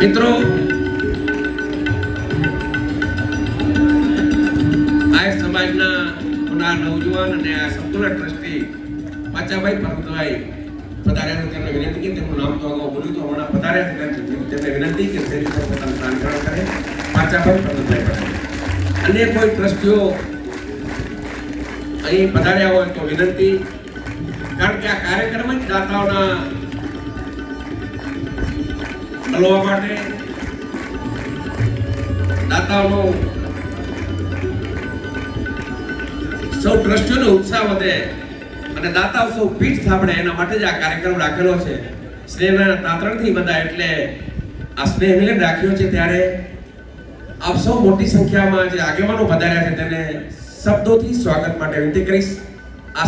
મિત્રો આ સમાજના પુના નવજુવાન અને આ સંપૂર્ણ ટ્રસ્ટી પાચાભાઈ પરમતભાઈ પધાર્યા છે. તેમને વિનંતી કે તેમનું નામ તો અગાઉ બોલ્યું તો હમણાં પધાર્યા તેમ- તેમને વિનંતી કે સ્ટેજ ઉપર પોતાનું ગ્રહણ કરે. પાચાભાઈ પરમતભાઈ પટેલ અન્ય કોઈ ટ્રસ્ટીઓ અહીં પધાર્યા હોય તો વિનંતી કારણ કે આ કાર્યક્રમ જ દાતાઓના મળવા માટે દાતાઓનો સૌ ટ્રસ્ટીઓનો ઉત્સાહ વધે અને દાતાઓ સૌ પીઠ સાંભળે, એના માટે જ આ કાર્યક્રમ રાખેલો છે. સ્નેહના તાતરણથી બધા એટલે આ સ્નેહ મિલન રાખ્યો છે ત્યારે આપ સૌ મોટી સંખ્યામાં જે આગેવાનો વધાર્યા છે તેને શબ્દોથી સ્વાગત માટે વિનંતી કરીશ.